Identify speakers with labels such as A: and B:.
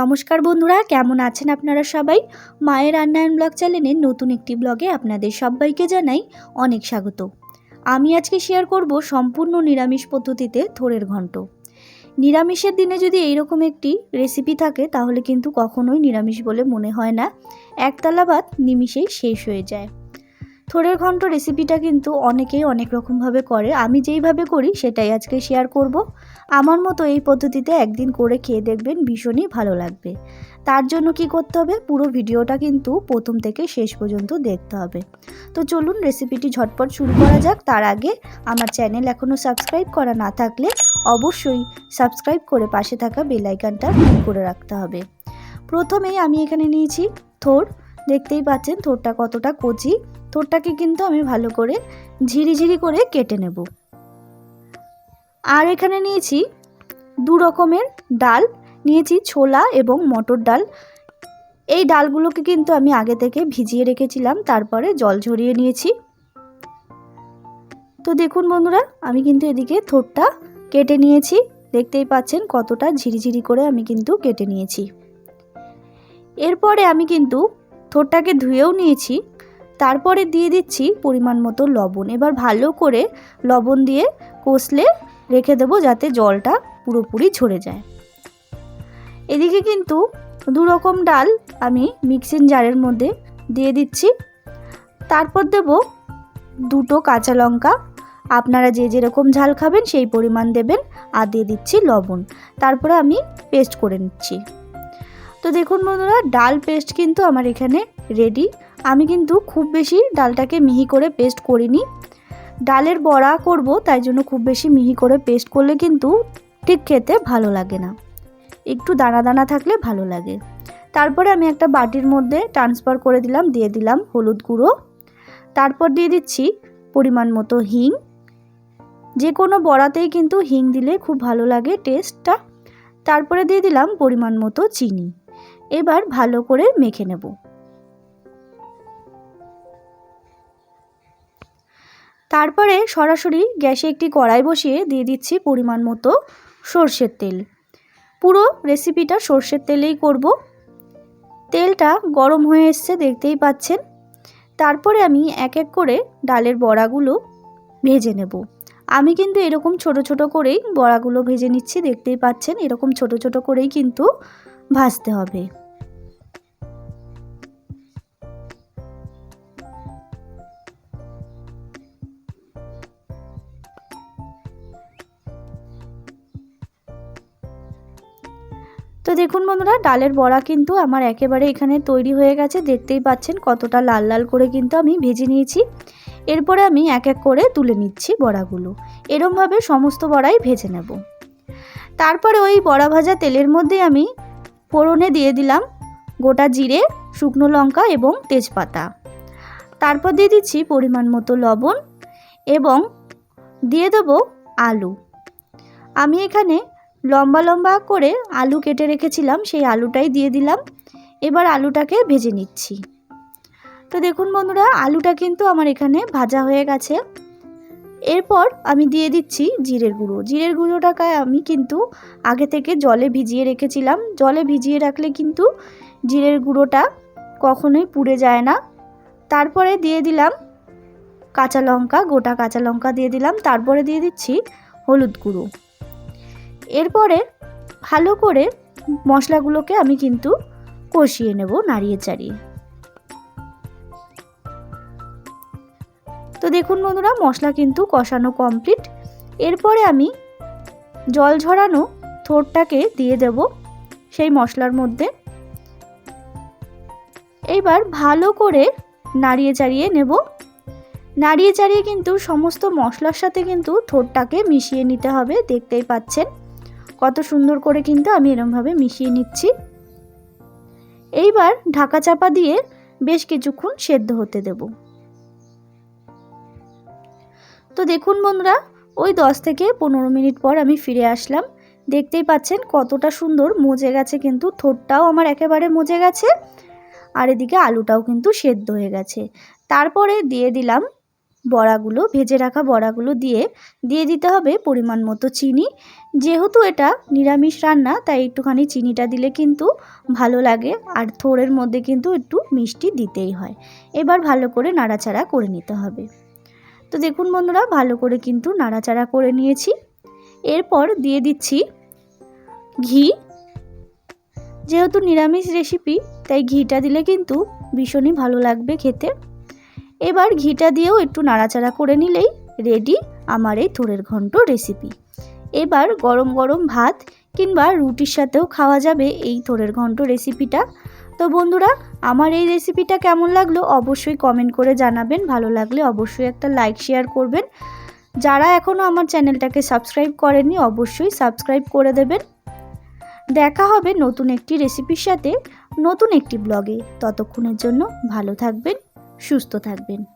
A: নমস্কার বন্ধুরা, কেমন আছেন আপনারা সবাই? মায়ের রান্নায়ন ব্লগ চ্যানেলের নতুন একটি ব্লগে আপনাদের সবাইকে জানাই অনেক স্বাগত। আমি আজকে শেয়ার করব সম্পূর্ণ নিরামিষ পদ্ধতিতে থোরের ঘন্ট। নিরামিষের দিনে যদি এইরকম একটি রেসিপি থাকে, তাহলে কিন্তু কখনোই নিরামিষ বলে মনে হয় না। একতলা ভাত নিমিষেই শেষ হয়ে যায়। থোড়ের ঘন্ট রেসিপিটা কিন্তু অনেকেই অনেক রকমভাবে করে। আমি যেইভাবে করি, সেটাই আজকে শেয়ার করব। আমার মতো এই পদ্ধতিতে একদিন করে খেয়ে দেখবেন, ভীষণই ভালো লাগবে। তার জন্য কি করতে হবে? পুরো ভিডিওটা কিন্তু প্রথম থেকে শেষ পর্যন্ত দেখতে হবে। তো চলুন রেসিপিটি ঝটপট শুরু করা যাক। তার আগে আমার চ্যানেল এখনও সাবস্ক্রাইব করা না থাকলে অবশ্যই সাবস্ক্রাইব করে পাশে থাকা বেলাইকানটা ক্লিক করে রাখতে হবে। প্রথমেই আমি এখানে নিয়েছি থোর। দেখতেই পাচ্ছেন থোরটা কতটা কচি। থোরটাকে কিন্তু আমি ভালো করে ঝিরিঝিরি করে কেটে নেব। আর এখানে নিয়েছি দু রকমের ডাল, নিয়েছি ছোলা এবং মটর ডাল। এই ডালগুলোকে কিন্তু আমি আগে থেকে ভিজিয়ে রেখেছিলাম, তারপরে জল ঝরিয়ে নিয়েছি। তো দেখুন বন্ধুরা, আমি কিন্তু এদিকে থোরটা কেটে নিয়েছি। দেখতেই পাচ্ছেন কতটা ঝিরিঝিরি করে আমি কিন্তু কেটে নিয়েছি। এরপরে আমি কিন্তু থোরটাকে ধুয়েও নিয়েছি। তারপরে দিয়ে দিচ্ছি পরিমাণ মতো লবণ। এবার ভালো করে লবণ দিয়ে কষলে রেখে দেবো যাতে জলটা পুরোপুরি ঝরে যায়। এদিকে কিন্তু দু রকম ডাল আমি মিক্সিং জারের মধ্যে দিয়ে দিচ্ছি। তারপর দেব দুটো কাঁচা লঙ্কা। আপনারা যে যেরকম ঝাল খাবেন সেই পরিমাণ দেবেন আর দিয়ে দিচ্ছি লবণ। তারপরে আমি পেস্ট করে নিচ্ছি। তো দেখুন বন্ধুরা, ডাল পেস্ট কিন্তু আমার এখানে রেডি আমি কিন্তু খুব বেশি ডালটাকে মিহি করে পেস্ট করিনি। ডালের বড়া করব, তাই জন্য খুব বেশি মিহি করে পেস্ট করলে কিন্তু ঠিক খেতে ভালো লাগে না। একটু দানা দানা থাকলে ভালো লাগে। তারপরে আমি একটা বাটির মধ্যে ট্রান্সফার করে দিলাম, দিয়ে দিলাম হলুদ গুঁড়ো। তারপর দিয়ে দিচ্ছি পরিমাণ মতো হিং। যে কোনো বড়াতেই কিন্তু হিং দিলে খুব ভালো লাগে টেস্টটা তারপরে দিয়ে দিলাম পরিমাণ মতো চিনি। এবার ভালো করে মেখে নেব। তারপরে সরাসরি গ্যাসে একটি কড়াই বসিয়ে দিয়ে দিচ্ছি পরিমাণ মতো সর্ষের তেল। পুরো রেসিপিটা সর্ষের তেলেই করব। তেলটা গরম হয়ে এসছে, দেখতেই পাচ্ছেন। তারপরে আমি এক এক করে ডালের বড়াগুলো ভেজে নেব। আমি কিন্তু এরকম ছোট ছোট করেই বড়াগুলো ভেজে নিচ্ছি, দেখতেই পাচ্ছেন। এরকম ছোট ছোট করেই কিন্তু ভাজতে হবে। দেখুন বন্ধুরা, ডালের বড়া কিন্তু আমার একেবারে এখানে তৈরি হয়ে গেছে। দেখতেই পাচ্ছেন কতটা লাল লাল করে কিন্তু আমি ভেজে নিয়েছি। এরপরে আমি এক এক করে তুলে নিচ্ছি বড়াগুলো। এরমভাবে সমস্ত বড়াই ভেজে নেব। তারপরে ওই বড়া ভাজা তেলের মধ্যে আমি ফোড়নে দিয়ে দিলাম গোটা জিরে, শুকনো লঙ্কা এবং তেজপাতা। তারপর দিয়ে দিচ্ছি পরিমাণ মতো লবণ এবং দিয়ে দেবো আলু। আমি এখানে লম্বা লম্বা করে আলু কেটে রেখেছিলাম, সেই আলুটাই দিয়ে দিলাম। এবার আলুটাকে ভেজে নিচ্ছি। তো দেখুন বন্ধুরা, আলুটা কিন্তু আমার এখানে ভাজা হয়ে গেছে। এরপর আমি দিয়ে দিচ্ছি জিরের গুঁড়ো। জিরের গুঁড়োটাকে আমি কিন্তু আগে থেকে জলে ভিজিয়ে রেখেছিলাম। জলে ভিজিয়ে রাখলে কিন্তু জিরের গুঁড়োটা কখনোই পুড়ে যায় না। তারপরে দিয়ে দিলাম কাঁচা লঙ্কা, গোটা কাঁচা লঙ্কা দিয়ে দিলাম। তারপরে দিয়ে দিচ্ছি হলুদ গুঁড়ো। এরপরে ভালো করে মশলাগুলোকে আমি কিন্তু কষিয়ে নেব নাড়িয়ে চাড়িয়ে। তো দেখুন বন্ধুরা, মশলা কিন্তু কষানো কমপ্লিট এরপরে আমি জল ঝরানো থোরটাকে দিয়ে দেব সেই মশলার মধ্যে। এইবার ভালো করে নাড়িয়ে চাড়িয়ে নেব। নাড়িয়ে চাড়িয়ে কিন্তু সমস্ত মশলার সাথে কিন্তু থোরটাকে মিশিয়ে নিতে হবে, দেখতেই পাচ্ছেন। কত সুন্দর করে কিন্তু আমি এরমভাবে মিশিয়ে নিচ্ছি। এইবার ঢাকা চাপা দিয়ে বেশ কিছুক্ষণ সেদ্ধ হতে দেব। তো দেখুন বন্ধুরা, ওই দশ থেকে পনেরো মিনিট পর আমি ফিরে আসলাম। দেখতেই পাচ্ছেন কতটা সুন্দর মজে গেছে কিন্তু থোরটাও আমার একেবারে মজে গেছে। আর এদিকে আলুটাও কিন্তু সেদ্ধ হয়ে গেছে। তারপরে দিয়ে দিলাম বড়াগুলো, ভেজে রাখা বড়াগুলো দিয়ে দিয়ে দিতে হবে পরিমাণ মতো চিনি। যেহেতু এটা নিরামিষ রান্না, তাই একটুখানি চিনিটা দিলে কিন্তু ভালো লাগে। আর থোড়ের মধ্যে কিন্তু একটু মিষ্টি দিতেই হয়। এবার ভালো করে নাড়াচাড়া করে নিতে হবে। তো দেখুন বন্ধুরা, ভালো করে কিন্তু নাড়াচাড়া করে নিয়েছি। এরপর দিয়ে দিচ্ছি ঘি। যেহেতু নিরামিষ রেসিপি তাই ঘিটা দিলে কিন্তু ভীষণই ভালো লাগবে খেতে। এবার ঘিটা দিয়েও একটু নাড়াচাড়া করে নিলেই রেডি আমার এই থোড়ের ঘন্ট রেসিপি এবার গরম গরম ভাত কিংবা রুটির সাথেও খাওয়া যাবে এই থোড়ের ঘন্ট রেসিপিটা তো বন্ধুরা, আমার এই রেসিপিটা কেমন লাগল অবশ্যই কমেন্ট করে জানাবেন। ভালো লাগলে অবশ্যই একটা লাইক শেয়ার করবেন। যারা এখনও আমার চ্যানেলটাকে সাবস্ক্রাইব করেননি, অবশ্যই সাবস্ক্রাইব করে দেবেন। দেখা হবে নতুন একটি রেসিপির সাথে নতুন একটি ব্লগে ততক্ষণের জন্য ভালো থাকবেন। সুস্থ থাকবেন।